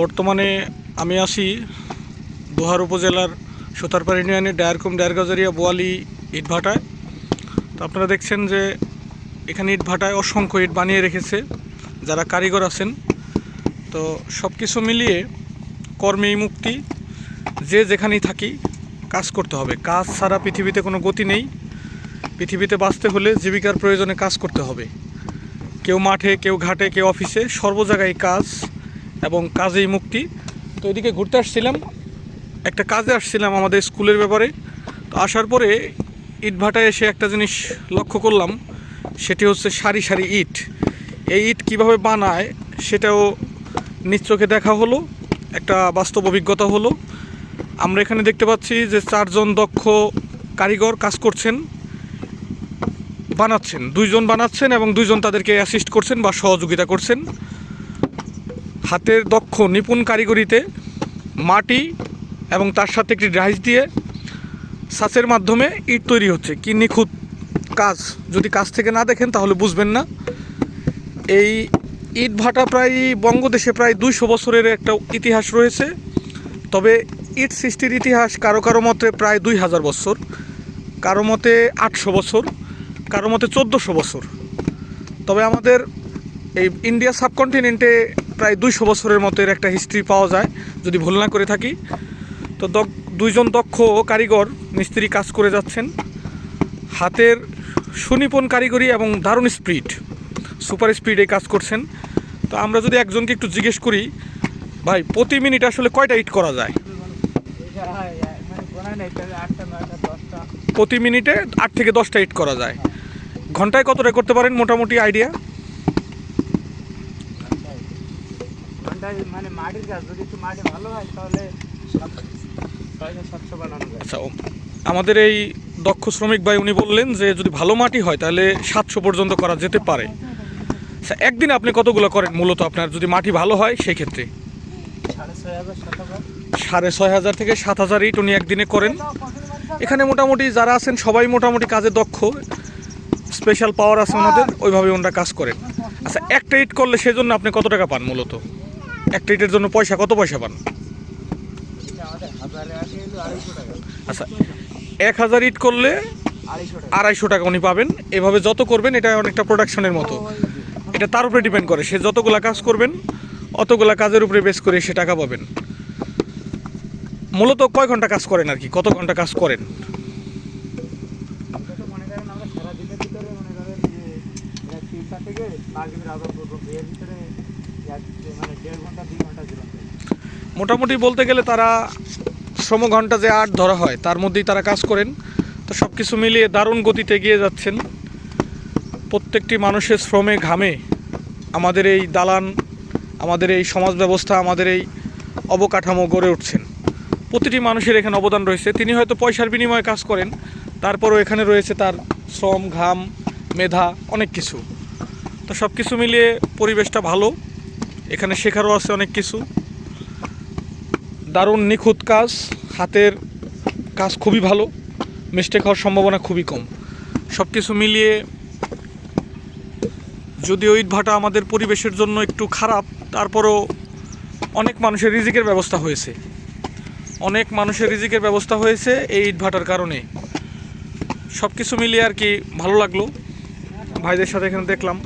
বর্তমানে আমি আসি দোহার উপজেলার সুতারপাড় ইউনিয়নের ডায়ারকুম ডায়ারগাজারিয়া বোয়ালি ইটভাটায়। তো আপনারা দেখছেন যে এখানে ইটভাটায় অসংখ্য ইট বানিয়ে রেখেছে, যারা কারিগর আছেন। তো সব কিছু মিলিয়ে কর্মেই মুক্তি, যে যেখানেই থাকি কাজ করতে হবে। কাজ ছাড়া পৃথিবীতে কোনো গতি নেই। পৃথিবীতে বাঁচতে হলে জীবিকার প্রয়োজনে কাজ করতে হবে। কেউ মাঠে, কেউ ঘাটে, কেউ অফিসে, সর্ব জায়গায় কাজ এবং কাজেই মুক্তি। তো এদিকে ঘুরতে আসছিলাম। একটা কাজে আসছিলাম আমাদের স্কুলের ব্যাপারে। তো আসার পরে ইট ভাটায় এসে একটা জিনিস লক্ষ্য করলাম। সেটি হচ্ছে সারি সারি ইট। এই ইট কীভাবে বানায় সেটাও নিজ চোখে দেখা হলো, একটা বাস্তব অভিজ্ঞতা হলো। আমরা এখানে দেখতে পাচ্ছি যে চারজন দক্ষ কারিগর কাজ করছেন, বানাচ্ছেন। দুইজন বানাচ্ছেন এবং দুইজন তাদেরকে অ্যাসিস্ট করছেন বা সহযোগিতা করছেন। হাতের দক্ষ নিপুণ কারিগরিতে মাটি এবং তার সাথে একটি ডাইস দিয়ে সাচের মাধ্যমে ইট তৈরি হচ্ছে। কি নিখুঁত কাজ। যদি কাজ থেকে না দেখেন, তাহলে বুঝবেন না। এই ইট ভাটা প্রায় বঙ্গদেশে প্রায় দুইশো বছরের একটা ইতিহাস রয়েছে। তবে ইট সৃষ্টির ইতিহাস কারও কারও মতে প্রায় দুই হাজার বছর, কারও মতে আটশো বছর, কারও মতে চোদ্দোশো বছর। তবে আমাদের এই ইন্ডিয়া সাবকন্টিনেন্টে প্রায় দুইশো বছরের মতো এর একটা হিস্ট্রি পাওয়া যায়, যদি ভুল না করে থাকি। তো দুইজন দক্ষ কারিগর, মিস্ত্রি কাজ করে যাচ্ছেন। হাতের সুনিপুণ কারিগরি এবং দারুণ স্পিড সুপার স্পিডে কাজ করছেন। তো আমরা যদি একজনকে একটু জিজ্ঞেস করি, ভাই, প্রতি মিনিট আসলে কয়টা ইট করা যায়? প্রতি মিনিটে আট থেকে দশটা ইট করা যায়। ঘন্টায় কতটা করতে পারেন? মোটামুটি আইডিয়া? মানে মাটির গাছ যদি একটু মাটি ভালো হয় তাহলে সাতশো বানানো যায়। আচ্ছা আমাদের এই দক্ষ শ্রমিক ভাই উনি বললেন যে যদি ভালো মাটি হয় তাহলে সাতশো পর্যন্ত করা যেতে পারে। আচ্ছা একদিন আপনি কতগুলো করেন? মূলত আপনার যদি মাটি ভালো হয় সেই ক্ষেত্রে সাড়ে ছয় হাজার সাড়ে ছয় হাজার থেকে সাত হাজার ইট উনি একদিনে করেন। এখানে মোটামুটি যারা আছেন সবাই মোটামুটি কাজে দক্ষ। স্পেশাল পাওয়ার আছে ওনাদের ওইভাবে ওনারা কাজ করেন। আচ্ছা একটা ইট করলে সেজন্য আপনি কত টাকা পান মূলত? একটা ইটের জন্য পয়সা, কত পয়সা পান? আচ্ছা এক হাজার ইট করলে আড়াইশো টাকা উনি পাবেন। এভাবে যত করবেন, এটা অনেকটা প্রোডাকশনের মতো। এটা তার উপরে ডিপেন্ড করে। সে যতগুলা কাজ করবেন, অতগুলা কাজের উপরে বেস করে সে টাকা পাবেন। মূলত কয় ঘণ্টা কাজ করেন আর কি? কত ঘণ্টা কাজ করেন? মোটামুটি বলতে গেলে তারা শ্রম ঘণ্টা যে আট ধরা হয়, তার মধ্যেই তারা কাজ করেন। তো সব কিছু মিলিয়ে দারুণ গতিতে এগিয়ে যাচ্ছেন। প্রত্যেকটি মানুষের শ্রমে ঘামে আমাদের এই দালান, আমাদের এই সমাজ ব্যবস্থা, আমাদের এই অবকাঠামো গড়ে উঠছেন। প্রতিটি মানুষের এখানে অবদান রয়েছে। তিনি হয়তো পয়সার বিনিময়ে কাজ করেন, তারপরও এখানে রয়েছে তার শ্রম, ঘাম, মেধা, অনেক কিছু। তো সব কিছু মিলিয়ে পরিবেশটা ভালো। এখানে শেখারও আছে অনেক কিছু। দারুণ নিখুঁত কাজ, হাতের কাজ খুবই ভালো মিস্টেক হওয়ার সম্ভাবনা খুবই কম। সব কিছু মিলিয়ে যদিও ইট ভাটা আমাদের পরিবেশের জন্য একটু খারাপ, তারপরও অনেক মানুষের রিজিকের ব্যবস্থা হয়েছে। অনেক মানুষের রিজিকের ব্যবস্থা হয়েছে এই ইট ভাটার কারণে। সব কিছু মিলিয়ে আর কি ভালো লাগল। ভাইদের সাথে এখানে দেখলাম।